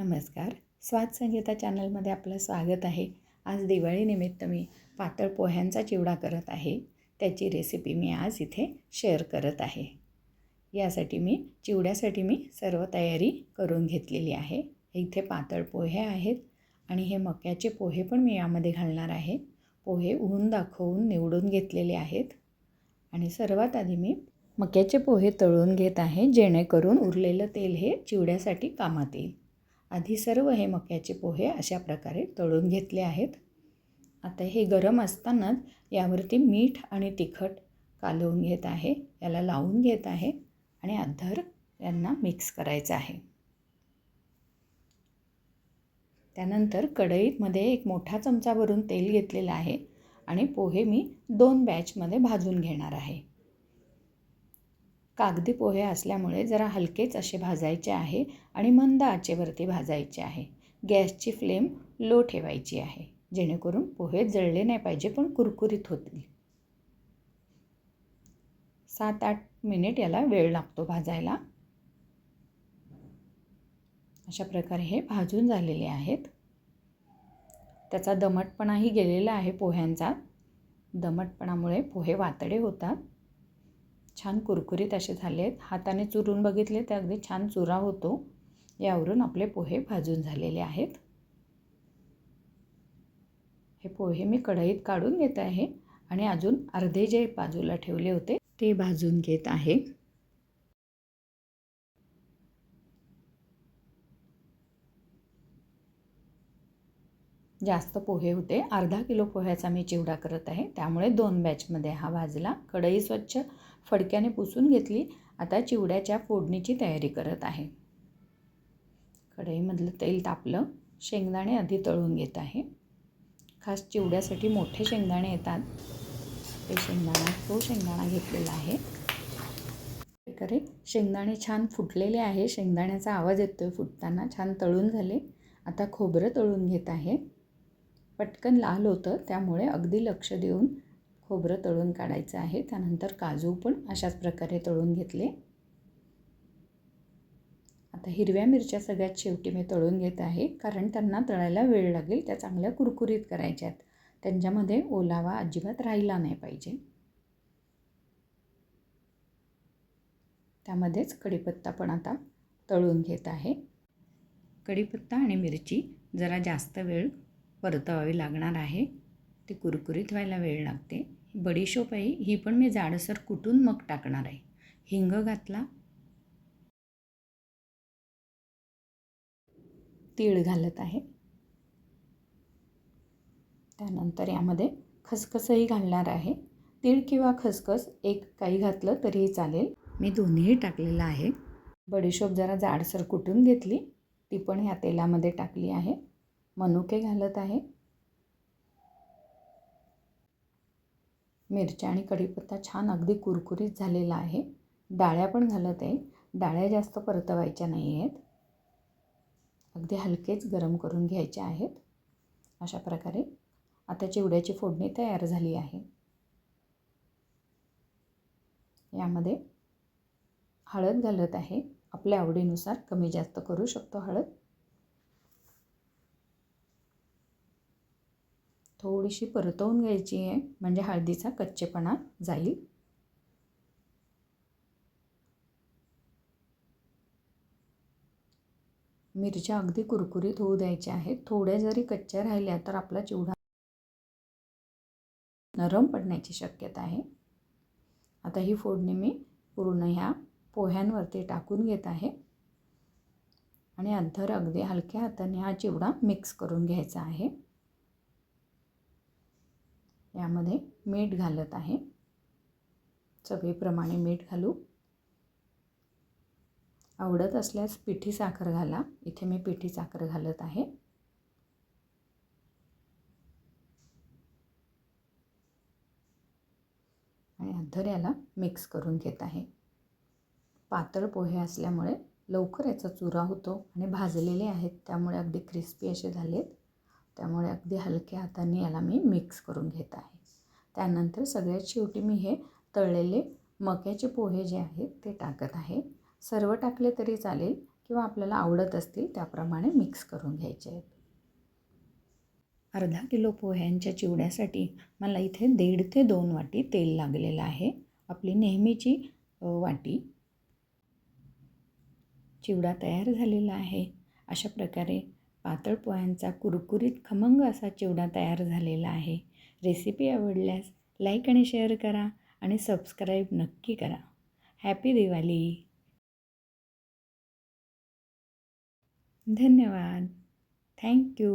नमस्कार. स्वाद संगीता चॅनलमध्ये आपलं स्वागत आहे. आज दिवाळीनिमित्त मी पातळ पोह्यांचा चिवडा करत आहे. त्याची रेसिपी मी आज इथे शेअर करत आहे. यासाठी मी चिवड्यासाठी मी सर्व तयारी करून घेतलेली आहे. इथे पातळ पोहे आहेत आणि हे मक्याचे पोहे पण मी यामध्ये घालणार आहे. पोहे ऊन दाखवून निवडून घेतलेले आहेत. आणि सर्वात आधी मी मक्याचे पोहे तळून घेत आहे जेणेकरून उरलेलं तेल हे चिवड्यासाठी कामात येईल. आधी सर्व हे मक्याचे पोहे अशा प्रकारे तळून घेतले आहेत. आता हे गरम असतानाच यावरती मीठ आणि तिखट कालवून घेत आहे. याला लावून घेत आहे आणि अद्धर यांना मिक्स करायचं आहे. त्यानंतर कढईमध्ये एक मोठा चमचा भरून तेल घेतलेलं आहे आणि पोहे मी दोन बॅचमध्ये भाजून घेणार आहे. कागदी पोहे असल्यामुळे जरा हलकेच असे भाजायचे आहे आणि मंद आचेवरती भाजायचे आहे. गॅसची फ्लेम लो ठेवायची आहे. जेणेकरून पोहे जळले नाही पाहिजे पण कुरकुरीत होतील. सात आठ मिनिट याला वेळ लागतो भाजायला. अशा प्रकारे हे भाजून झालेले आहेत. त्याचा दमटपणाही गेलेला आहे पोह्यांचा. दमटपणामुळे पोहे वातडे होतात. छान कुरकुरीत असे झाले आहेत हाताने चुरून बघितले तर अगदी छान चुरा होतो. यावरून आपले पोहे भाजून झालेले आहेत. हे पोहे मी कढईत काढून घेत आहे आणि अजून अर्धे जे बाजूला ठेवले होते ते भाजून घेत आहे. जास्त पोहे होते. अर्धा किलो पोह्याचा मी चिवडा करत आहे. त्यामुळे दोन बॅचमध्ये हा भाजला. कढई स्वच्छ फडक्याने पुसून घेतली. आता चिवड्याच्या फोडणीची तयारी करत आहे. कढईमधलं तेल तापलं. शेंगदाणे आधी तळून घेत आहे. खास चिवड्यासाठी मोठे शेंगदाणे येतात. ते शेंगदाणा तो शेंगदाणा घेतलेला आहे. करे शेंगदाणे छान फुटलेले आहे. शेंगदाण्याचा आवाज येतो आहे फुटताना. छान तळून झाले. आता खोबरं तळून घेत आहे. पटकन लाल होतं. त्यामुळे अगदी लक्ष देऊन खोबरं तळून काढायचं आहे. त्यानंतर काजू पण अशाच प्रकारे तळून घेतले. आता हिरव्या मिरच्या सगळ्यात शेवटी मी तळून घेत आहे. कारण त्यांना तळायला वेळ लागेल. त्या चांगल्या कुरकुरीत करायच्यात. त्यांच्यामध्ये ओलावा अजिबात राहिला नाही पाहिजे. त्यामध्येच कढीपत्ता पण आता तळून घेत आहे. कढीपत्ता आणि मिरची जरा जास्त वेळ परतवावी लागणार आहे. ती कुरकुरीत व्हायला वेळ लागते. बडीशोप आहे ही पण मी जाडसर कुटून मग टाकणार आहे? हिंग घातला. तीळ घालत आहे. त्यानंतर यामध्ये खसखसही घालणार आहे. तीळ किंवा खसखस एक काही घातलं तरीही चालेल. मी दोन्हीही टाकलेलं आहे. बडीशोप जरा जाडसर कुटून घेतली ती पण ह्या तेलामध्ये टाकली आहे. मनुके घालत आहे. मिरच्या आणि कढीपत्ता छान अगदी कुरकुरीत झालेला आहे. डाळ्या पण घालत आहे. डाळ्या जास्त परतवायच्या नाही आहेत. अगदी हलकेच गरम करून घ्यायच्या आहेत. अशा प्रकारे आता चिवड्याची फोडणी तयार झाली आहे. यामध्ये हळद घालत आहे. आपल्या आवडीनुसार कमी जास्त करू शकतो हळद. थोडीशी परतवून घ्यायची आहे म्हणजे हळदीचा कच्चेपणा जाईल. मिरच्या अगदी कुरकुरीत होऊ द्यायच्या आहेत. थोड्या जरी कच्च्या राहिल्या तर आपला चिवडा नरम पडण्याची शक्यता आहे. आता ही फोडणी मी पूर्ण ह्या पोह्यांवरती टाकून घेत आहे. आणि अद्धर अगदी हलक्या हाताने हा चिवडा मिक्स करून घ्यायचा आहे. यामध्ये मीठ घालत आहे. चवीप्रमाणे मीठ घालू. आवडत असल्यास पिठी साखर घाला. इथे मी पिठी साखर घालत आहे. आणि अद्धर याला मिक्स करून घेत आहे. पातळ पोहे असल्यामुळे लवकर याचा चुरा होतो आणि भाजलेले आहेत. त्यामुळे अगदी क्रिस्पी असे झालेत. त्यामुळे अगदी हलक्या हाताने याला मी मिक्स करून घेत आहे. त्यानंतर सगळ्यात शेवटी मी हे तळलेले मक्याचे पोहे जे आहेत ते टाकत आहे. सर्व टाकले तरी चालेल किंवा आपल्याला आवडत असतील त्याप्रमाणे मिक्स करून घ्यायचे. आहेत अर्धा किलो पोह्यांच्या चिवड्यासाठी मला इथे दीड ते दोन वाटी तेल लागलेलं आहे. आपली नेहमीची वाटी. चिवडा तयार झालेला आहे. अशा प्रकारे पातळ पोह्यांचा कुरकुरीत खमंग असा चिवडा तयार झालेला आहे. रेसिपी आवडल्यास लाईक आणि शेअर करा आणि सबस्क्राईब नक्की करा. हॅपी दिवाळी! धन्यवाद! Thank you!